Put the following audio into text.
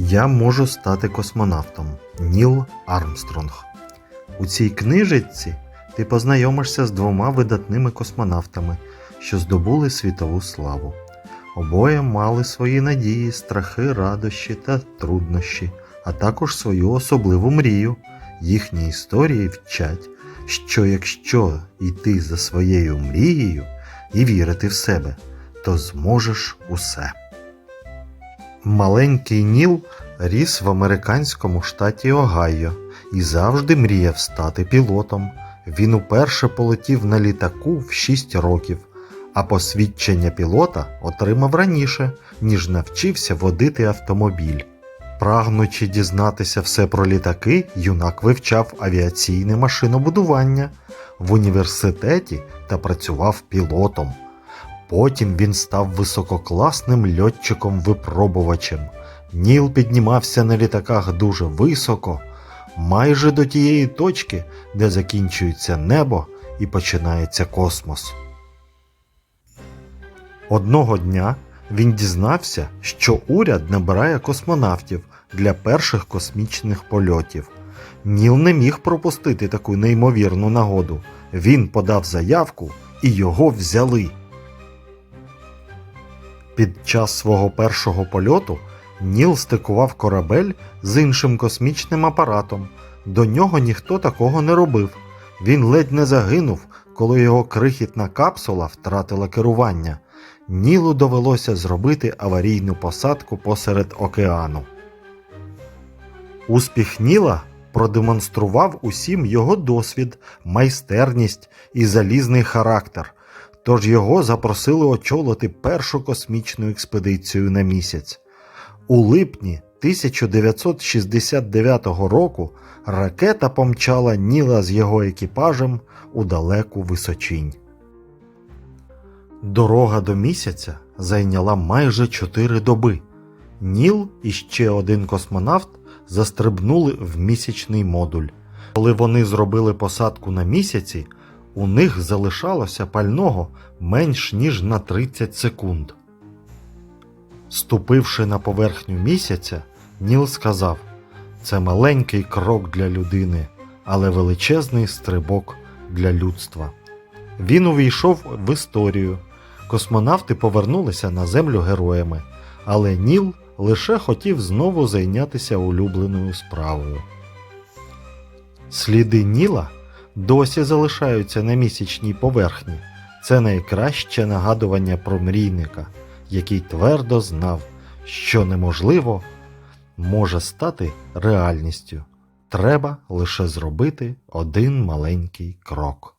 Я можу стати космонавтом Ніл Армстронг. У цій книжечці ти познайомишся з двома видатними космонавтами, що здобули світову славу. Обоє мали свої надії, страхи, радощі та труднощі, а також свою особливу мрію. Їхні історії вчать, що якщо йти за своєю мрією і вірити в себе, то зможеш усе. Маленький Ніл ріс в американському штаті Огайо і завжди мріяв стати пілотом. Він уперше полетів на літаку в 6 років, а посвідчення пілота отримав раніше, ніж навчився водити автомобіль. Прагнучи дізнатися все про літаки, юнак вивчав авіаційне машинобудування в університеті та працював пілотом. Потім він став висококласним льотчиком-випробувачем. Ніл піднімався на літаках дуже високо, майже до тієї точки, де закінчується небо і починається космос. Одного дня він дізнався, що уряд набирає космонавтів для перших космічних польотів. Ніл не міг пропустити таку неймовірну нагоду. Він подав заявку і його взяли. Під час свого першого польоту Ніл стикував корабель з іншим космічним апаратом. До нього ніхто такого не робив. Він ледь не загинув, коли його крихітна капсула втратила керування. Нілу довелося зробити аварійну посадку посеред океану. Успіх Ніла продемонстрував усім його досвід, майстерність і залізний характер, тож його запросили очолити першу космічну експедицію на місяць. У липні 1969 року ракета помчала Ніла з його екіпажем у далеку височинь. Дорога до місяця зайняла майже 4 доби. Ніл і ще один космонавт застрибнули в місячний модуль. Коли вони зробили посадку на місяці, у них залишалося пального менш ніж на 30 секунд. Ступивши на поверхню місяця, Ніл сказав: це маленький крок для людини, але величезний стрибок для людства. Він увійшов в історію. Космонавти повернулися на землю героями, але Ніл лише хотів знову зайнятися улюбленою справою. Сліди Ніла досі залишаються на місячній поверхні. Це найкраще нагадування про мрійника, який твердо знав, що неможливо може стати реальністю. Треба лише зробити один маленький крок.